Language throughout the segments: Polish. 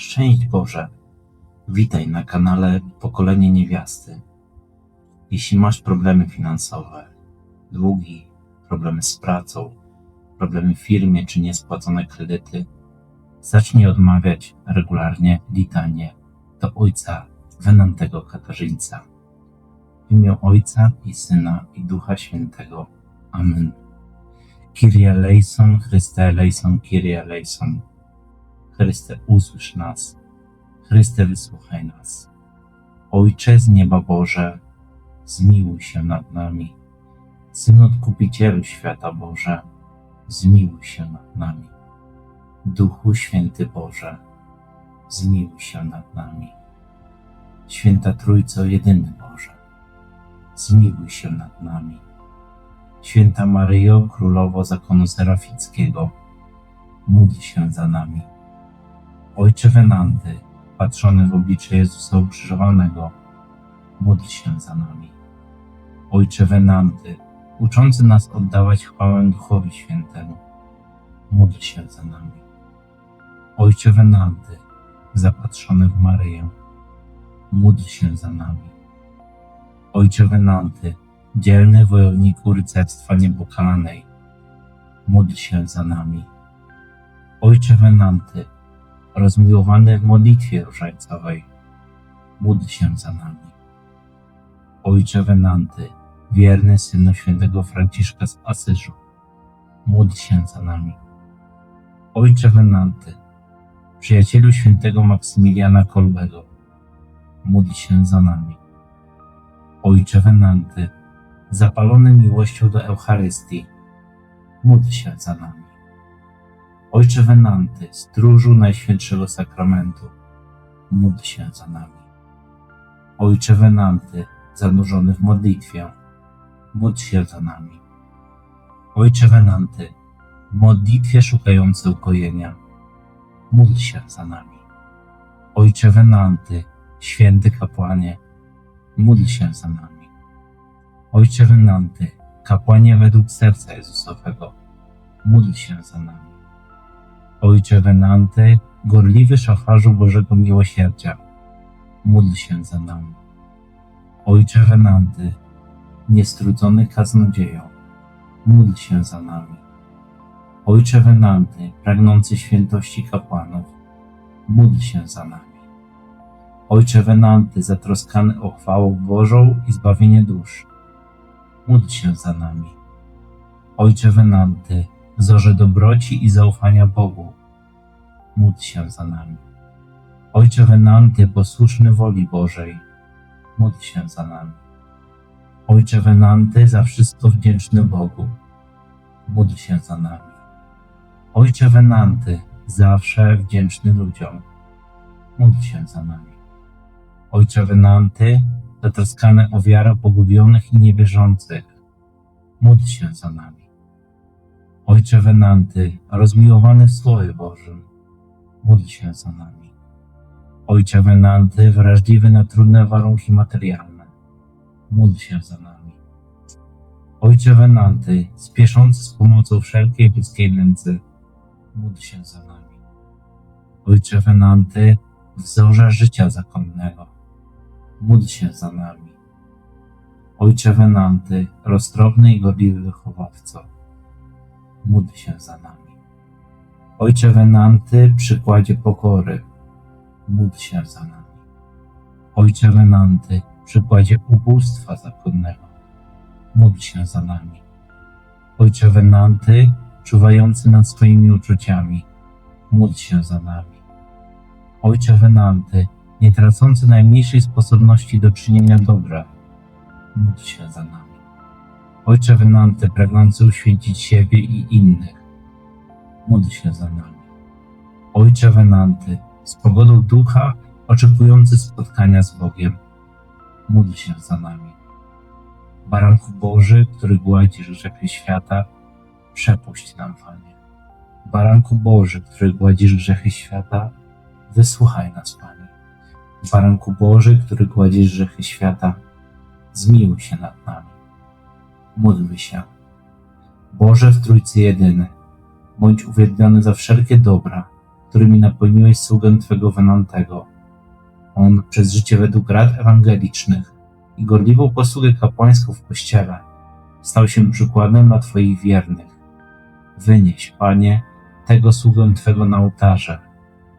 Szczęść Boże! Witaj na kanale Pokolenie Niewiasty. Jeśli masz problemy finansowe, długi, problemy z pracą, problemy w firmie czy niespłacone kredyty, zacznij odmawiać regularnie litanie do Ojca Wenantego Katarzyńca. W imię Ojca i Syna i Ducha Świętego. Amen. Kyrie eleison, Chryste eleison, Kyrie eleison. Chryste, usłysz nas. Chryste, wysłuchaj nas. Ojcze z nieba Boże, zmiłuj się nad nami. Synu Odkupicielu świata Boże, zmiłuj się nad nami. Duchu Święty Boże, zmiłuj się nad nami. Święta Trójco Jedyny Boże, zmiłuj się nad nami. Święta Maryjo, Królowo Zakonu Serafickiego, módl się za nami. Ojcze Wenanty, patrzony w oblicze Jezusa ukrzyżowanego, módl się za nami. Ojcze Wenanty, uczący nas oddawać chwałę Duchowi Świętemu, módl się za nami. Ojcze Wenanty, zapatrzony w Maryję, módl się za nami. Ojcze Wenanty, dzielny wojowniku rycerstwa niepokalanej, módl się za nami. Ojcze Wenanty, rozmiłowany w modlitwie różańcowej, módl się za nami. Ojcze Wenanty, wierny synu świętego Franciszka z Asyżu, módl się za nami. Ojcze Wenanty, przyjacielu świętego Maksymiliana Kolbego, módl się za nami. Ojcze Wenanty, zapalony miłością do Eucharystii, módl się za nami. Ojcze Wenanty, stróżu Najświętszego Sakramentu, módl się za nami. Ojcze Wenanty, zanurzony w modlitwie, módl się za nami. Ojcze Wenanty, w modlitwie szukający ukojenia, módl się za nami. Ojcze Wenanty, święty kapłanie, módl się za nami. Ojcze Wenanty, kapłanie według serca Jezusowego, módl się za nami. Ojcze Wenanty, gorliwy szafarzu Bożego Miłosierdzia, módl się za nami. Ojcze Wenanty, niestrudzony kaznodzieją, módl się za nami. Ojcze Wenanty, pragnący świętości kapłanów, módl się za nami. Ojcze Wenanty, zatroskany o chwałę Bożą i zbawienie dusz, módl się za nami. Ojcze Wenanty, wzorze dobroci i zaufania Bogu, módl się za nami. Ojcze Wenanty, posłuszny woli Bożej, módl się za nami. Ojcze Wenanty, za wszystko wdzięczny Bogu, módl się za nami. Ojcze Wenanty, zawsze wdzięczny ludziom, módl się za nami. Ojcze Wenanty, zatroskany o wiarę pogubionych i niewierzących, módl się za nami. Ojcze Wenanty, rozmiłowany w Słowie Bożym, módl się za nami. Ojcze Wenanty, wrażliwy na trudne warunki materialne, módl się za nami. Ojcze Wenanty, spieszący z pomocą wszelkiej ludzkiej nędzy, módl się za nami. Ojcze Wenanty, wzorze życia zakonnego, módl się za nami. Ojcze Wenanty, roztropny i gorliwy wychowawco, módl się za nami. Ojcze Wenanty, przykładzie pokory, módl się za nami. Ojcze Wenanty, przykładzie ubóstwa zakonnego, módl się za nami. Ojcze Wenanty, czuwający nad swoimi uczuciami, módl się za nami. Ojcze Wenanty, nie tracący najmniejszej sposobności do czynienia dobra, módl się za nami. Ojcze Wenanty, pragnący uświęcić siebie i innych, módl się za nami. Ojcze Wenanty, z pogodą ducha, oczekujący spotkania z Bogiem, módl się za nami. Baranku Boży, który gładzisz grzechy świata, przepuść nam, Panie. Baranku Boży, który gładzisz grzechy świata, wysłuchaj nas, Panie. Baranku Boży, który gładzisz grzechy świata, zmiłuj się nad nami. Módlmy się. Boże w Trójcy Jedyny, bądź uwielbiony za wszelkie dobra, którymi napełniłeś sługę Twego Wenantego. On przez życie według rad ewangelicznych i gorliwą posługę kapłańską w Kościele stał się przykładem dla Twoich wiernych. Wynieś, Panie, tego sługę Twego na ołtarze,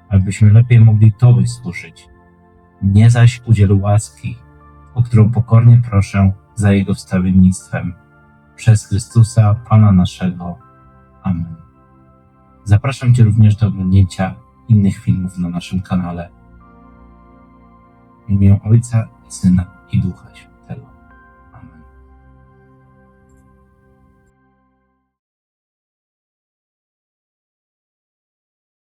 abyśmy lepiej mogli Tobie służyć. Mnie zaś udziel łaski, o którą pokornie proszę za Jego wstawiennictwem. Przez Chrystusa, Pana naszego. Amen. Zapraszam Cię również do oglądnięcia innych filmów na naszym kanale. W imię Ojca i Syna i Ducha Świętego.